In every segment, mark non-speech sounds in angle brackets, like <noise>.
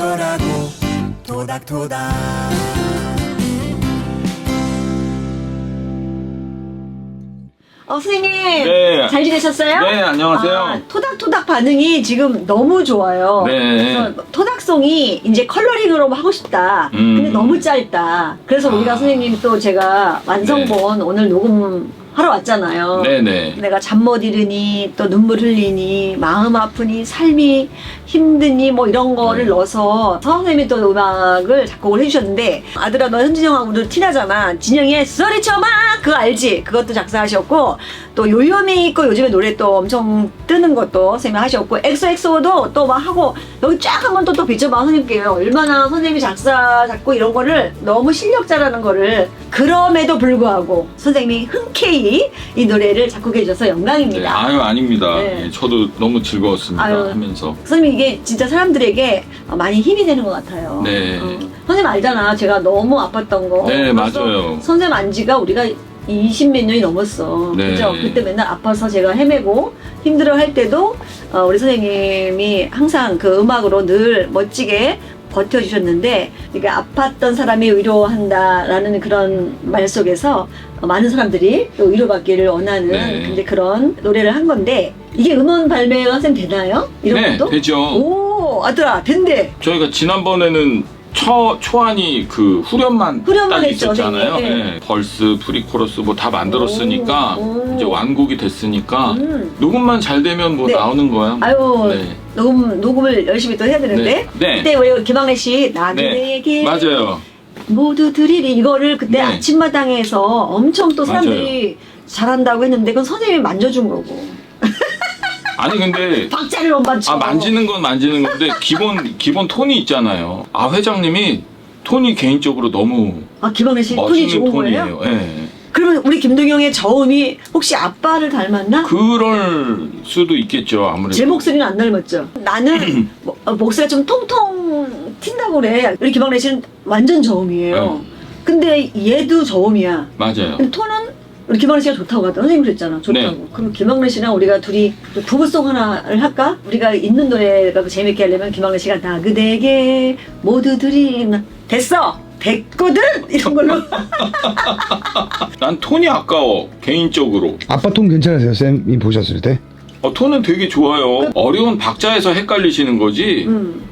거라고 토닥토닥 어, 선생님. 네. 잘 지내셨어요? 네, 안녕하세요. 아, 토닥토닥 반응이 지금 너무 좋아요. 네. 그래서 토닥송이 이제 컬러링으로 하고 싶다. 음. 근데 너무 짧다. 그래서 우리가 아. 선생님 또 제가 완성본 오늘 녹음 하러 왔잖아요. 네네. 내가 잠 못 이르니 또 눈물 흘리니 마음 아프니 삶이 힘드니 뭐 이런 거를 네. 넣어서 선생님이 또 음악을 작곡을 해주셨는데 아들아 너 현진이 형하고도 티나잖아 진영이의 소리쳐봐 그거 알지 그것도 작사하셨고 또 요요미 있고 요즘에 노래 또 엄청 뜨는 것도 선생님이 하셨고 엑소엑소도 또 막 하고 여기 쫙 한번 또, 또 비춰봐 선생님께 얼마나 선생님이 작사 작곡 이런 거를 너무 실력자라는 거를 그럼에도 불구하고 선생님이 흔쾌히 이 노래를 작곡해 주셔서 네, 영광입니다. 아유 아닙니다. 네. 예, 저도 너무 즐거웠습니다 아유. 하면서. 선생님 이게 진짜 사람들에게 많이 힘이 되는 것 같아요. 네. 어. 선생님 알잖아. 제가 너무 아팠던 거. 네, 맞아요. 선생님 안지가 우리가 20 몇 년이 넘었어. 네. 그죠? 그때 맨날 아파서 제가 헤매고 힘들어 할 때도 어, 우리 선생님이 항상 그 음악으로 늘 멋지게 버텨주셨는데, 이게 아팠던 사람이 위로한다라는 그런 말 속에서 어, 많은 사람들이 또 위로받기를 원하는 네. 근데 그런 노래를 한 건데, 이게 음원 발매가 선생님 되나요? 이런 네, 것도? 되죠. 오, 아들아, 된대. 저희가 지난번에는 초, 초안이 그 후렴만 후렴만 딱 했죠, 있었잖아요. 선생님. 네. 예, 벌스, 프리코러스 뭐 다 만들었으니까 오, 오. 이제 완곡이 됐으니까 음. 녹음만 잘 되면 뭐 네. 나오는 거야. 뭐. 아유, 네. 녹음, 녹음을 열심히 또 해야 되는데. 네. 네. 그때 우리 김학래 씨, 나그네에게 네. 맞아요. 모두 드리리 이거를 그때 네. 아침마당에서 엄청 또 사람들이 잘한다고 했는데 그건 선생님이 만져준 거고 아니 근데 <laughs> 박자를 못 맞춰 아 만지는 건 만지는 건데 기본 기본 톤이 있잖아요. 아 회장님이 톤이 개인적으로 너무 아 김학래 씨 톤이 멋있는 좋은 거예요? 톤이에요. 예. 그러면 우리 김동영의 저음이 혹시 아빠를 닮았나? 그럴 수도 있겠죠. 아무래도. 제 목소리는 안 닮았죠. 나는 <clears throat> 뭐, 어, 목소리가 좀 통통 튄다고 그래. 우리 김학래 씨는 완전 저음이에요. 네. 근데 얘도 저음이야. 맞아요. 근데 톤은 우리 김학래 씨가 좋다고 하더라. 선생님 그랬잖아. 좋다고. 네. 그럼 김학래 씨랑 우리가 둘이 부부송 하나를 할까? 우리가 있는 노래가 재밌게 하려면 김학래 씨가 나 그대에게 모두들이 나- 됐어. 됐거든 이런 걸로 <laughs> 난 톤이 아까워 개인적으로. 아빠 톤 괜찮으세요, 쌤이 보셨을 때? 어, 톤은 되게 좋아요. 어려운 박자에서 헷갈리시는 거지. 음,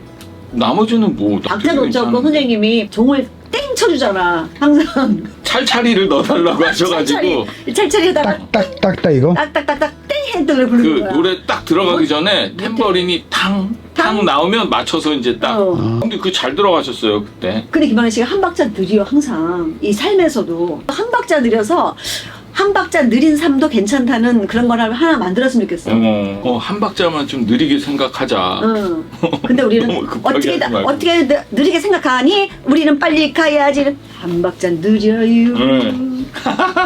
나머지는 뭐나 박자 되게 놓자고 괜찮은데. 선생님이 종을 땡 쳐주잖아 항상 찰찰이를 넣어달라고 하셔가지고 찰찰이 하다가 딱딱딱딱 이거? 딱딱딱딱 땡걸 부르는 그 거야 노래 딱 들어가기 전에 탬버린이 탕, 탕 탕? 나오면 맞춰서 이제 딱. 어. 근데 그 잘 들어가셨어요 그때. 근데 김학래 씨가 한 박자 느려 항상 이 삶에서도 한 박자 느려서 한 박자 느린 삶도 괜찮다는 그런 걸 하나 만들었으면 좋겠어. 어, 어, 한 박자만 좀 느리게 생각하자. 응. 근데 우리는 <laughs> 너무 급하게 어떻게 하지 말고. 어떻게 느, 느리게 생각하니 우리는 빨리 가야지 한 박자 느려요. 응.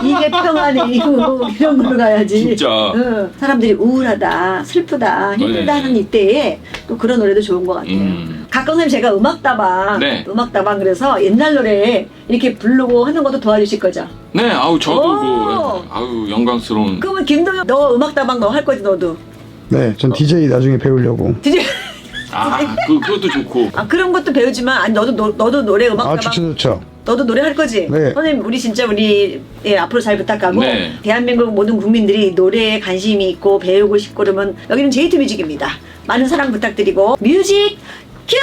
이게 평안해요. 이런 걸로 가야지. 진짜. 응. 사람들이 우울하다, 슬프다, 힘들다 네. 하는 이때에 또 그런 노래도 좋은 것 같아요. 음. 가끔 선생님 제가 음악다방, 네. 음악다방 그래서 옛날 노래 이렇게 부르고 하는 것도 도와주실 거죠? 네, 아우 저도 오. 뭐, 아우 영광스러운. 그러면 김동현 너 음악다방 너 할 거지 너도? 네, 전 DJ 나중에 배우려고. 드디어 아, 그 그것도 좋고. 아 그런 것도 배우지만 아니 너도 너, 너도 노래 아, 음악다방 좋죠, 좋죠. 너도 노래 할 거지? 네. 선생님 우리 진짜 우리 예, 앞으로 잘 부탁하고 네. 대한민국 모든 국민들이 노래에 관심이 있고 배우고 싶고 그러면 여기는 제이트 뮤직입니다. 많은 사랑 부탁드리고 뮤직 큐!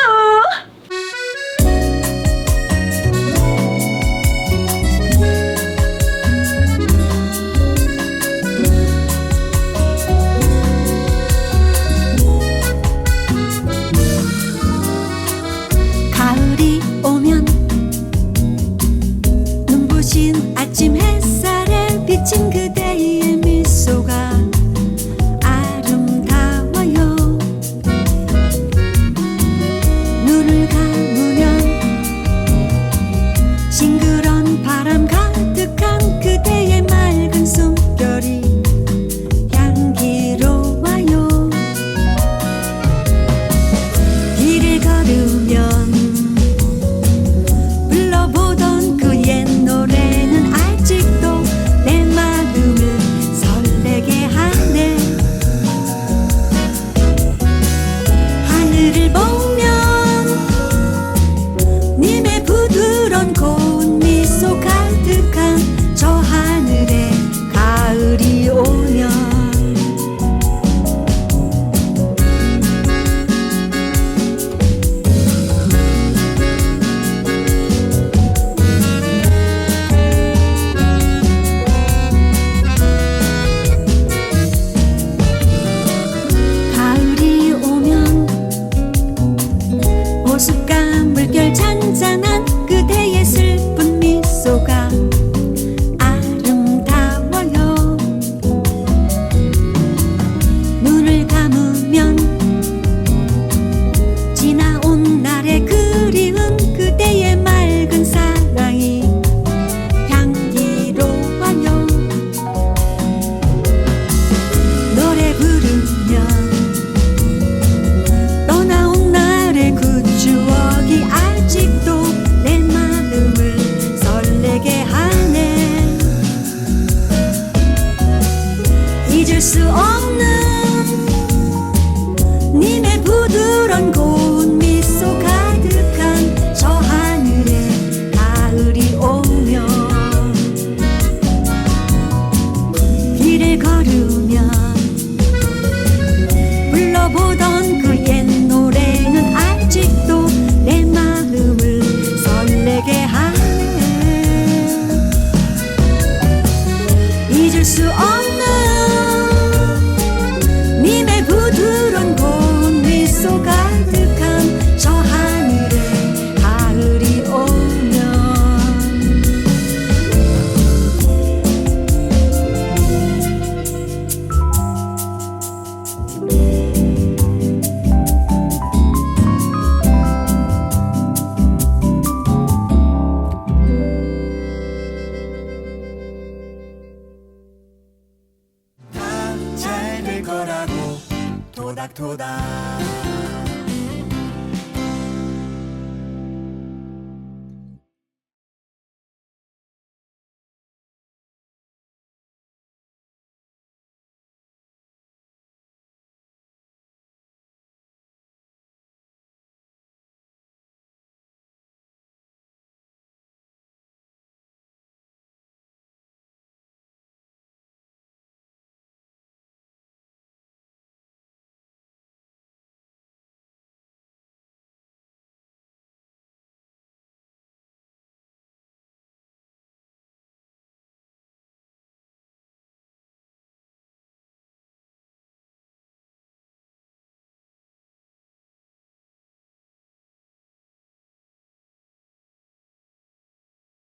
トだ